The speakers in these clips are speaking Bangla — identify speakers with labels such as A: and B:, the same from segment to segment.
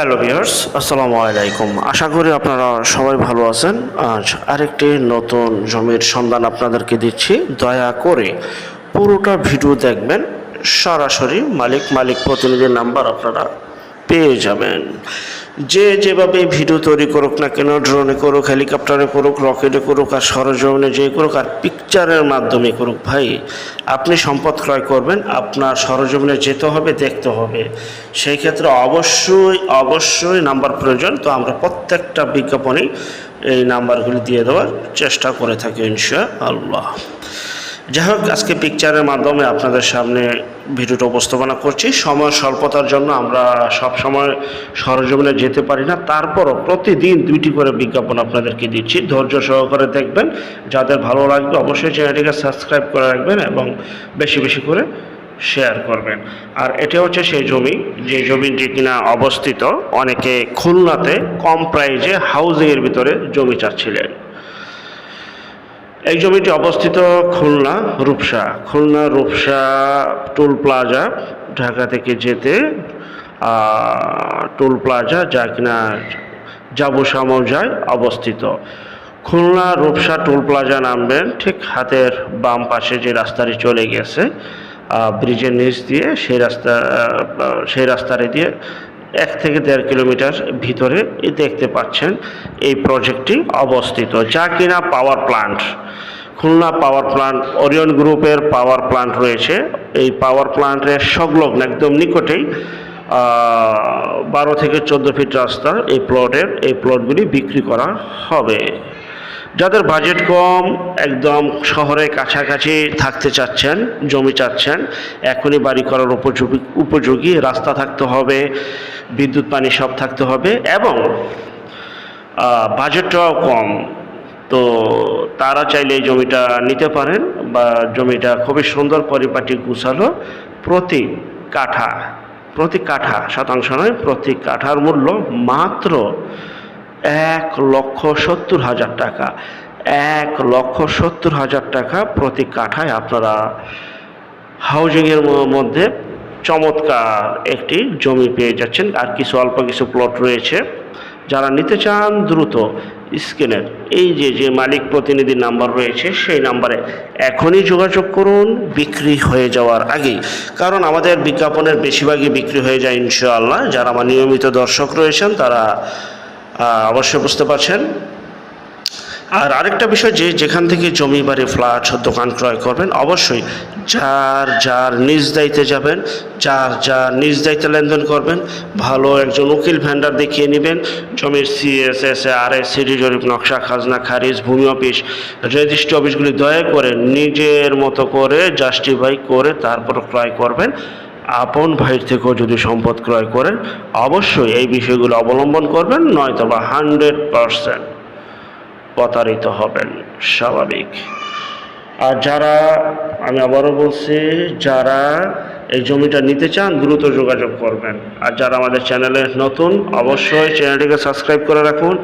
A: হ্যালো ভিউয়ার্স, আসসালামু আলাইকুম। আশা করি আপনারা সবাই ভালো আছেন। আজ আরেকটি নতুন জমির সন্ধান আপনাদেরকে দিচ্ছি। দয়া করে পুরোটা ভিডিও দেখবেন। সরাসরি মালিক মালিক প্রতিনিধির নাম্বার আপনারা পেয়ে যাবেন। যে যেভাবে ভিডিও তৈরি করুক না কেন, ড্রোনে করুক, হেলিকপ্টারে করুক, রকেটে করুক আর সরজমিনে যে করুক আর পিকচারের মাধ্যমে করুক, ভাই, আপনি সম্পদ ক্রয় করবেন, আপনার সরজমিনে যেতে হবে, দেখতে হবে। সেই ক্ষেত্রে অবশ্যই অবশ্যই নাম্বার প্রয়োজন, তো আমরা প্রত্যেকটা বিজ্ঞাপনেই এই নাম্বারগুলি দিয়ে দেওয়ার চেষ্টা করে থাকি ইনশা আল্লাহ যাই হোক, আজকে পিকচারের মাধ্যমে আপনাদের সামনে ভিডিওটা উপস্থাপনা করছি। সময় স্বল্পতার জন্য আমরা সব সময় সরজমিনে যেতে পারি না। তারপরও প্রতিদিন দুইটি করে বিজ্ঞাপন আপনাদেরকে দিচ্ছি। ধৈর্য সহকারে দেখবেন। যাদের ভালো লাগবে অবশ্যই চ্যানেলটিকে সাবস্ক্রাইব করে রাখবেন এবং বেশি বেশি করে শেয়ার করবেন। আর এটা হচ্ছে সেই জমি, যে জমিটি কিনা অবস্থিত, অনেকে খুলনাতে কম প্রাইজে হাউজিংয়ের ভিতরে জমি চাচ্ছিলেন। এই জমিটি অবস্থিত খুলনা রূপসা খুলনা রূপসা টোল প্লাজা, ঢাকা থেকে যেতে টোল প্লাজা যা কিনা জাবুসা মৌজায় অবস্থিত। খুলনা রূপসা টোল প্লাজা নামবেন, ঠিক হাতের বাম পাশে যে রাস্তাটি চলে গেছে ব্রিজের নিচ দিয়ে সেই রাস্তা সেই রাস্তাটি দিয়ে এক থেকে দেড় কিলোমিটার ভিতরে দেখতে পাচ্ছেন এই প্রজেক্টটি অবস্থিত, যা কিনা power plant. Khulna power plant, Orion গ্রুপের পাওয়ার প্লান্ট রয়েছে। এই পাওয়ার প্লান্টের সংলগ্ন, একদম নিকটেই বারো থেকে চোদ্দ ফিট রাস্তা এই প্লটের, এই প্লটগুলি বিক্রি করা হবে। যাদের বাজেট কম, একদম শহরের কাছাকাছি থাকতে চাচ্ছেন, জমি চাচ্ছেন, এখনই বাড়ি করার উপযোগী উপযোগী রাস্তা থাকতে হবে, বিদ্যুৎ পানি সব থাকতে হবে এবং বাজেটটাও কম। তো তারা চাইলে এই জমিটা নিতে পারেন বা জমিটা খুবই সুন্দর পরিপাটি গুছালো। প্রতি কাঠা প্রতি কাঠা, শতাংশ নয়, প্রতি কাঠার মূল্য মাত্র এক লক্ষ সত্তর হাজার টাকা। এক লক্ষ সত্তর হাজার টাকা প্রতি কাঠায় আপনারা হাউজিংয়ের মধ্যে চমৎকার একটি জমি পেয়ে যাচ্ছেন। আর কিছু, অল্প কিছু প্লট রয়েছে। যারা নিতে চান দ্রুত স্ক্রিনের এই যে যে মালিক প্রতিনিধির নাম্বার রয়েছে, সেই নাম্বারে এখনই যোগাযোগ করুন, বিক্রি হয়ে যাওয়ার আগেই। কারণ আমাদের বিজ্ঞাপনের বেশিরভাগই বিক্রি হয়ে যায় ইনশাআল্লাহ। যারা আমার নিয়মিত দর্শক রয়েছেন, তারা অবশ্যই বুঝতে পারছেন। আর আরেকটা বিষয় যে যেখান থেকে জমি বাড়ি, ফ্ল্যাট, দোকান ক্রয় করবেন, অবশ্যই যার যার নিজ দায়িত্বে যাবেন, যার যার নিজ দায়িত্বে লেনদেন করবেন, ভালো একজন উকিল ভ্যান্ডার দেখিয়ে নেবেন, জমির সিএসএস আর এস সিডি জরিপ নকশা, খাজনা, খারিজ, ভূমি অফিস, রেজিস্ট্রি অফিসগুলি দয়া করে নিজের মতো করে জাস্টিফাই করে তারপর ক্রয় করবেন। আপন ভাইয়ের থেকেও যদি সম্পদ ক্রয় করেন, অবশ্যই এই বিষয়গুলো অবলম্বন করবেন নয়তো বা হান্ড্রেড পারসেন্ট প্রতারিত হবেন, স্বাভাবিক। আর যারা, আমি আবারও বলছি, যারা এই জমিটা নিতে চান, দ্রুত যোগাযোগ করবেন। আর যারা আমাদের চ্যানেলে নতুন, অবশ্যই চ্যানেলটিকে সাবস্ক্রাইব করে রাখুন।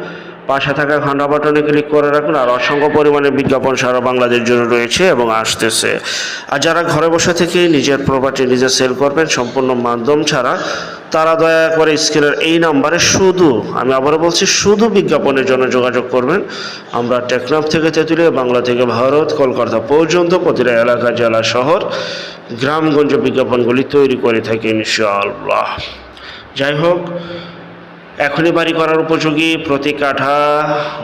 A: পাশে থাকা ঘণ্টা বাটনে ক্লিক করে রাখুন আর অসংখ্য পরিমাণে বিজ্ঞাপন সারা বাংলাদেশ জুড়ে রয়েছে এবং আসতেছে। আর যারা ঘরে বসে থেকে নিজের প্রপার্টি নিজে সেল করবেন, সম্পূর্ণ মাধ্যম ছাড়া, তারা দয়া করে স্ক্রিনের এই নাম্বারে শুধু, আমি আবারও বলছি, শুধু বিজ্ঞাপনের জন্য যোগাযোগ করবেন। আমরা টেকনাফ থেকে তেঁতুলিয়া, বাংলা থেকে ভারত, কলকাতা পর্যন্ত প্রতিটা এলাকা, জেলা, শহর, গ্রামগঞ্জ বিজ্ঞাপনগুলি তৈরি করে থাকি ইনশাআল্লাহ। যাই হোক এখনই বাড়ি করার উপযোগী প্রতি কাঠা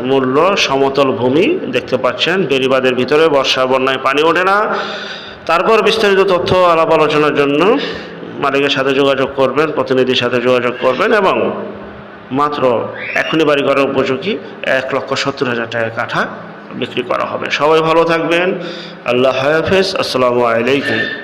A: মূল্য সমতল ভূমি, দেখতে পাচ্ছেন বেরিবাদের ভিতরে বর্ষা, বন্যায় পানি ওঠে না। তারপর বিস্তারিত তথ্য, আলাপ আলোচনার জন্য মালিকের সাথে যোগাযোগ করবেন, প্রতিনিধির সাথে যোগাযোগ করবেন এবং মাত্র এখনই বাড়ি করার উপযোগী এক লক্ষ সত্তর হাজার টাকা কাঠা বিক্রি করা হবে। সবাই ভালো থাকবেন। আল্লাহ হাফেজ। আসসালামু আলাইকুম।